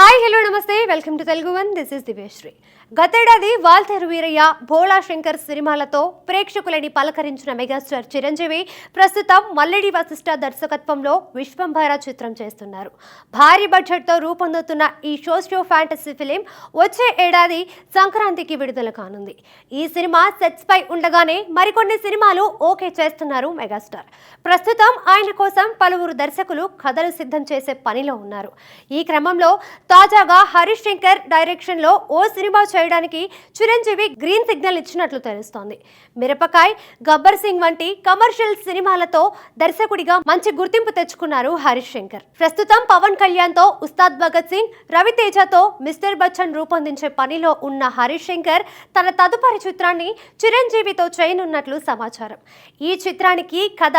Hi hello namaste. Welcome to Telugu one. This is Divyasri. గతేడాది వాల్తేరు వీరయ్య భోళా శంకర్ సినిమాలతో ప్రేక్షకులని పలకరించిన megastar Chiranjeevi ప్రస్తుతం మల్లెడి వశిష్ట దర్శకత్వంలో విశ్వంభర చిత్రం చేస్తున్నారు. భారీ బడ్జెట్తో రూపొందుతున్న ఈ సోషియో ఫ్యాంటసీ ఫిలిం వచ్చే ఏడాది సంక్రాంతికి విడుదల కానుంది. ఈ సినిమా సెట్స్ పై ఉండగానే మరికొన్ని సినిమాలు ఓకే చేస్తున్నారు మెగాస్టార్. ప్రస్తుతం ఆయన కోసం పలువురు దర్శకులు కథలు సిద్ధం చేసే పనిలో ఉన్నారు. ఈ క్రమంలో తాజాగా హరీష్ శంకర్ డైరెక్షన్లో ఓ సినిమా చేయడానికి చిరంజీవి గ్రీన్ సిగ్నల్ ఇచ్చినట్లు తెలుస్తోంది. మిరపకాయ్ గబ్బర్ సింగ్ వంటి కమర్షియల్ సినిమాలతో దర్శకుడిగా మంచి గుర్తింపు తెచ్చుకున్నారు హరీష్ శంకర్. ప్రస్తుతం పవన్ కళ్యాణ్తో ఉస్తాద్ భగత్ సింగ్ రవితేజతో మిస్టర్ బచ్చన్ రూపొందించే పనిలో ఉన్న హరీష్ శంకర్ తన తదుపరి చిత్రాన్ని చిరంజీవితో చేయనున్నట్లు సమాచారం. ఈ చిత్రానికి కథ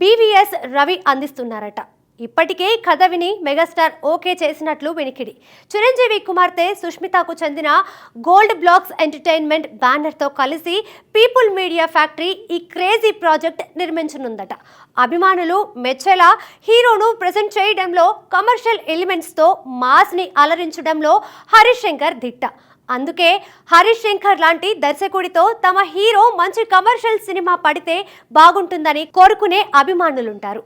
బీవీఎస్ రవి అందిస్తున్నారట. ఇప్పటికే కథ విని మెగాస్టార్ ఓకే చేసినట్లు వినికిడి. చిరంజీవి కుమార్తె సుష్మితకు చెందిన గోల్డ్ బ్లాక్స్ ఎంటర్టైన్మెంట్ బ్యానర్తో కలిసి పీపుల్ మీడియా ఫ్యాక్టరీ ఈ క్రేజీ ప్రాజెక్ట్ నిర్మించనుందట. అభిమానులు మెచ్చేలా హీరోను ప్రజెంట్ చేయడంలో కమర్షియల్ ఎలిమెంట్స్తో మాస్ని అలరించడంలో హరీష్ శంకర్ దిట్ట. అందుకే హరీష్ శంకర్ లాంటి దర్శకుడితో తమ హీరో మంచి కమర్షియల్ సినిమా పడితే బాగుంటుందని కోరుకునే అభిమానులుంటారు.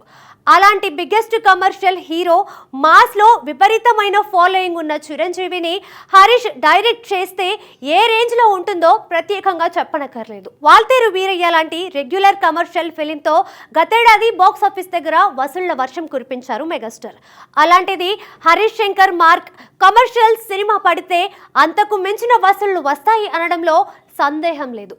అలాంటి బిగ్గెస్ట్ కమర్షియల్ హీరో మాస్లో విపరీతమైన ఫాలోయింగ్ ఉన్న చిరంజీవిని హరీష్ డైరెక్ట్ చేస్తే ఏ రేంజ్లో ఉంటుందో ప్రత్యేకంగా చెప్పనక్కర్లేదు. వాల్తేరు వీరయ్య లాంటి రెగ్యులర్ కమర్షియల్ ఫిలింతో గతేడాది బాక్స్ ఆఫీస్ దగ్గర వసూళ్ళ వర్షం కురిపించారు మెగాస్టార్ అలాంటిది Harish Shankar mark commercial cinema పడితే అంతకు మించిన వసూళ్ళు వస్తాయి అనడంలో సందేహం లేదు.